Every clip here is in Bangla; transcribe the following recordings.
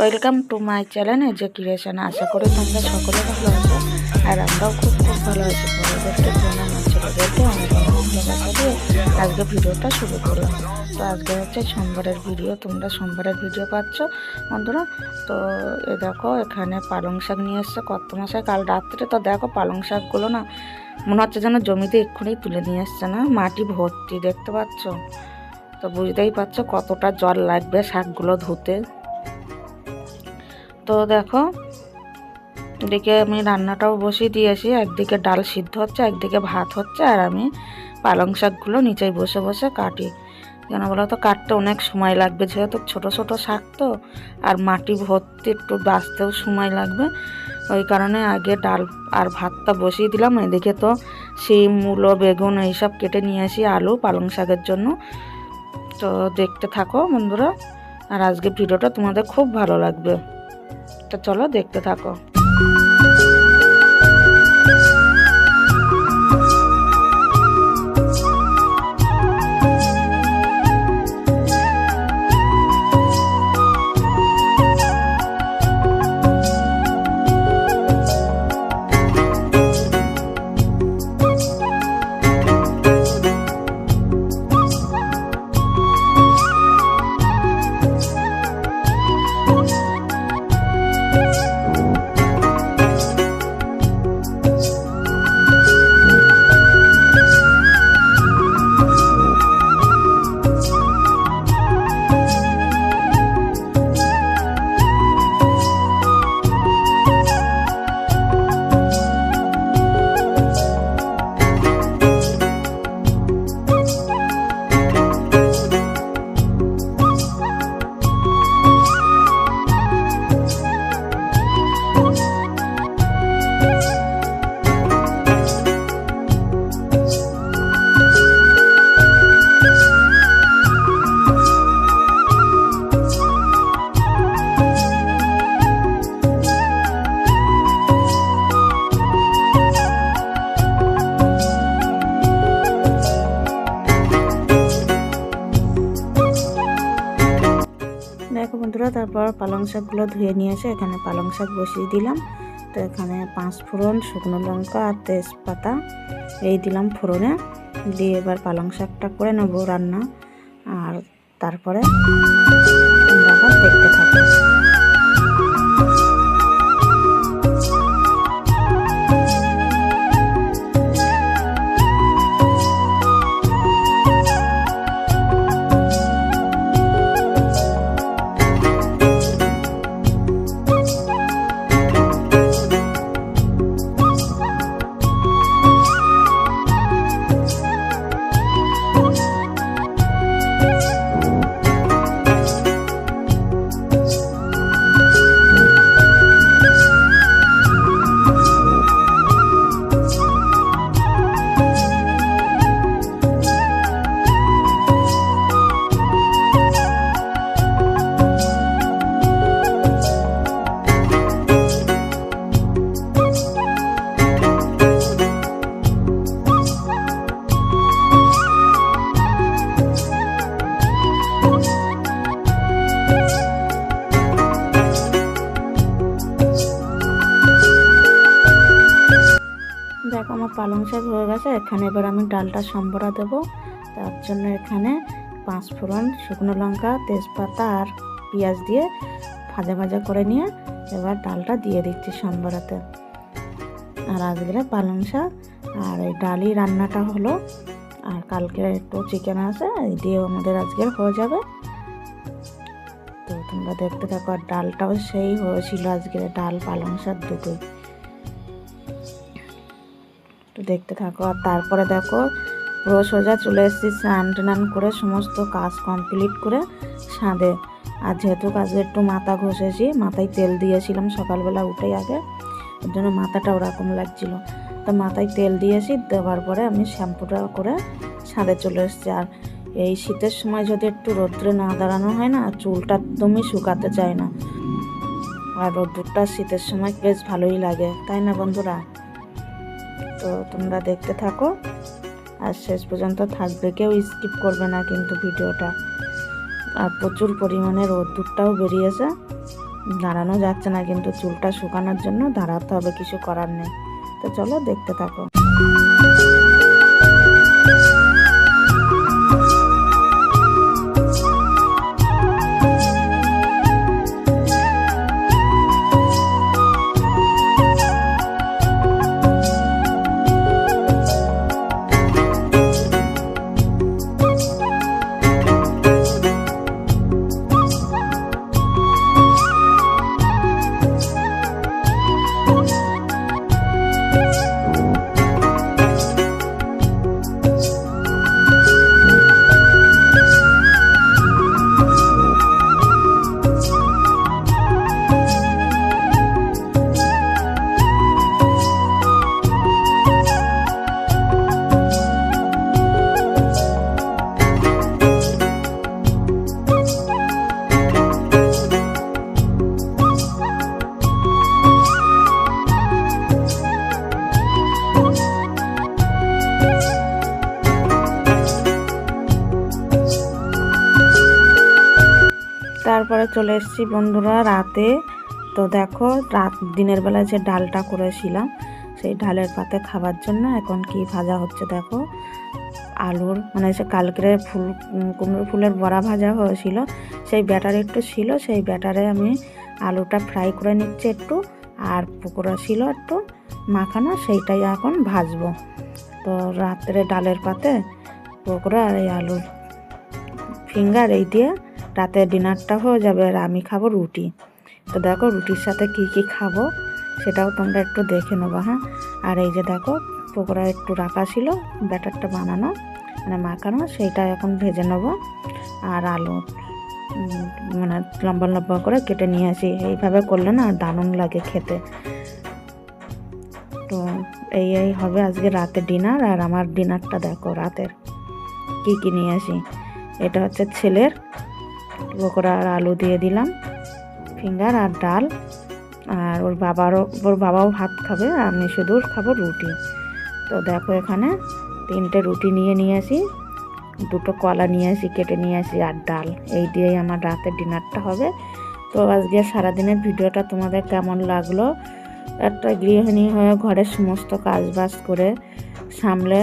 Welcome to my channel creation আশা করি তোমরা সকলে ভালো আছো। আর আমরাও খুব খুব ভালো আছি। বোনা আমার ছেলেদেরকে অনেক অনেক আজকে ভিডিওটা শুরু করলাম। তো আজকে হচ্ছে সোমবারের ভিডিও তোমরা সোমবারের ভিডিও পাচ্ছ। বন্ধুরা, তো এ দেখো, এখানে পালং শাক নিয়ে এসছে কত মাসায় কাল রাত্রে তো দেখো পালং শাকগুলো না, মনে হচ্ছে যেন জমিতে এক্ষুনি তুলে নিয়ে এসছে না? মাটি ভর্তি, দেখতে পাচ্ছ? তো বুঝতেই পারছ কতটা জল লাগবে শাকগুলো ধুতে। তো দেখো, এদিকে আমি রান্নাটাও বসিয়ে দিয়েছি একদিকে ডাল সিদ্ধ হচ্ছে, একদিকে ভাত হচ্ছে, আর আমি পালং শাকগুলো নিচেই বসে বসে কাটি। কেন বলো তো, কাটতে অনেক সময় লাগবে, যেহেতু ছোট ছোট শাক তো, আর মাটি ভর্তি একটু বাঁচতেও সময় লাগবে। ওই কারণে আগে ডাল আর ভাতটা বসিয়ে দিলাম। এদিকে তো শিম, মূলো, বেগুন এইসব কেটে নিয়ে আসি, আলু পালং শাকের জন্য। তো দেখতে থাকো বন্ধুরা, আর আজকে ভিডিওটা তোমাদের খুব ভালো লাগবে। তো চলো দেখতে থাকো তারপর পালং শাকগুলো ধুয়ে নিয়ে এসে এখানে পালং শাক বসিয়ে দিলাম। তো এখানে পাঁচ ফোড়ন, শুকনো লঙ্কা আর তেজপাতা এই দিলাম ফোড়নে। দিয়ে এবার পালং শাকটা করে নেব রান্না। আর তারপরে দেখতে থাকো পালং শাক হয়ে গেছে, এখানে এবার আমি ডালটা সম্বরা দেবো। তার জন্য এখানে পাঁচ ফোড়ন শুকনো লঙ্কা, তেজপাতা আর পেঁয়াজ দিয়ে ভাজা ভাজা করে নিয়ে এবার ডালটা দিয়ে দিচ্ছি সম্বরাতে। আর আজকে পালং শাক, আর এই ডালই রান্নাটা হলো, আর কালকে একটু চিকেন আছে, এই দিয়েও আমাদের আজকের হয়ে যাবে। তো তোমরা দেখতে থাকো, আর ডালটাও সেই হয়েছিল আজকে ডাল পালং শাক দুটোই। দেখতে থাকো। আর তারপরে দেখো, পুরো সোজা চলে এসেছি স্নান টান করে সমস্ত কাজ কমপ্লিট করে সাঁদে আর যেহেতু কাজে একটু মাথা ঘষেছি, মাথায় তেল দিয়েছিলাম সকালবেলা উঠেই আগে ওর জন্য মাথাটা ওরকম লাগছিল। তো মাথায় তেল দিয়েছি, দেওয়ার পরে আমি শ্যাম্পুটা করে ছাদে চলে এসেছি। আর এই শীতের সময় যদি একটু রোদ্রে না দাঁড়ানো হয় না চুলটা একদমই শুকাতে চায় না। আর রোদ্দুরটা শীতের সময় বেশ ভালোই লাগে, তাই না বন্ধুরা? তো তোমরা দেখতে থাকো। আর শেষ পর্যন্ত থাকবে, কেউ স্কিপ করবে না কিন্তু ভিডিওটা। আর প্রচুর পরিমাণে রোদ্দুরটাও বেরিয়েছে। দাঁড়ানো যাচ্ছে না কিন্তু চুলটা শুকানোর জন্য, দাঁড়াতে হবে, কিছু করার নেই। তো চলো দেখতে থাকো। তারপরে চলে এসেছি বন্ধুরা রাতে। তো দেখো, রাত দিনের বেলায় যে ডালটা করেছিলাম, সেই ডালের পাতে খাবার জন্য এখন কি ভাজা হচ্ছে দেখো। আলুর মানে সে কালকের ফুল কুমড়ো ফুলের বড়া ভাজা হয়েছিল, সেই ব্যাটার একটু ছিল, সেই ব্যাটারে আমি আলুটা ফ্রাই করে নিচ্ছি একটু, আর পকোড়া ছিল একটু মাখানো, সেইটাই এখন ভাজবো। তো রাত্রে ডালের পাতে পকোড়া আর এই আলুর ফিঙ্গার এই দিয়ে রাতের ডিনারটা হয়ে যাবে আর আমি খাব রুটি। তো দেখো রুটির সাথে কি কি খাব সেটাও তোমরা একটু দেখে নেব হ্যাঁ? আর এই যে দেখো পকোড়া একটু রাখা ছিল, ব্যাটারটা বানানো মানে মাখানো, সেইটা এখন ভেজে নেব। আর আলু মানে লম্বা লম্বা করে কেটে নিয়ে আসি। এইভাবে করলে না দারুণ লাগে খেতে। তো এই এই হবে আজকে রাতের ডিনার আর আমার ডিনারটা দেখো রাতের। কি কি নিয়ে আসি? এটা হচ্ছে ছেলের পকোড়া আর আলু দিয়ে দিলাম, ফিঙ্গার আর ডাল। আর ওর বাবারও, ওর বাবাও ভাত খাবে আর আমি শুধু খাব রুটি। তো দেখো এখানে তিনটে রুটি নিয়ে নিয়ে আসি দুটো কলা নিয়ে আসি, কেটে নিয়ে আসি আর ডাল। এই দিয়েই আমার রাতের ডিনারটা হবে। তো আজকে সারাদিনের ভিডিওটা তোমাদের কেমন লাগল? একটা গৃহিণী হয়ে ঘরের সমস্ত কাজবাজ করে সামলে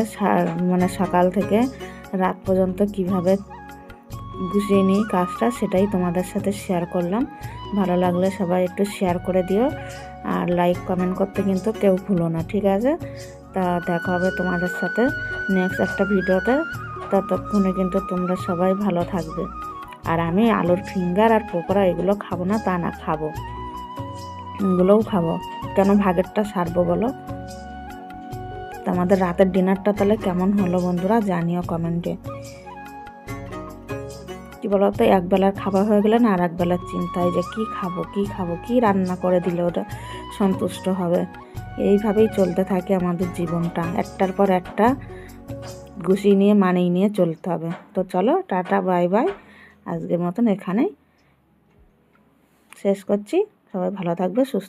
মানে সকাল থেকে রাত পর্যন্ত কীভাবে গুছিয়ে নিই কাজটা, সেটাই তোমাদের সাথে শেয়ার করলাম। ভালো লাগলে সবাই একটু শেয়ার করে দিও। আর লাইক কমেন্ট করতে কিন্তু কেউ ভুলো না, ঠিক আছে? তা দেখা হবে তোমাদের সাথে নেক্সট একটা ভিডিওতে। ততক্ষণে কিন্তু তোমরা সবাই ভালো থাকবে। আর আমি আলুর ফিঙ্গার আর পকোড়া এগুলো খাব না, তা না, খাব। এগুলোও খাব। কেন ভাগেরটা সারবো বলো? আমাদের রাতের ডিনারটা তাহলে কেমন হলো বন্ধুরা জানিও কমেন্টে কি বলতো এক বেলার খাবার হয়ে গেলে না আর এক বেলার চিন্তায় যে কি খাব কি খাব, কি রান্না করে দিলে ওটা সন্তুষ্ট হবে। এইভাবেই চলতে থাকে আমাদের জীবনটা। একটার পর একটা গুছিয়ে নিয়ে, মানিয়ে নিয়ে চলতে হবে। তো চলো, টাটা, বাই বাই। আজকের মতন এখানেই শেষ করছি। সবাই ভালো থাকবে, সুস্থ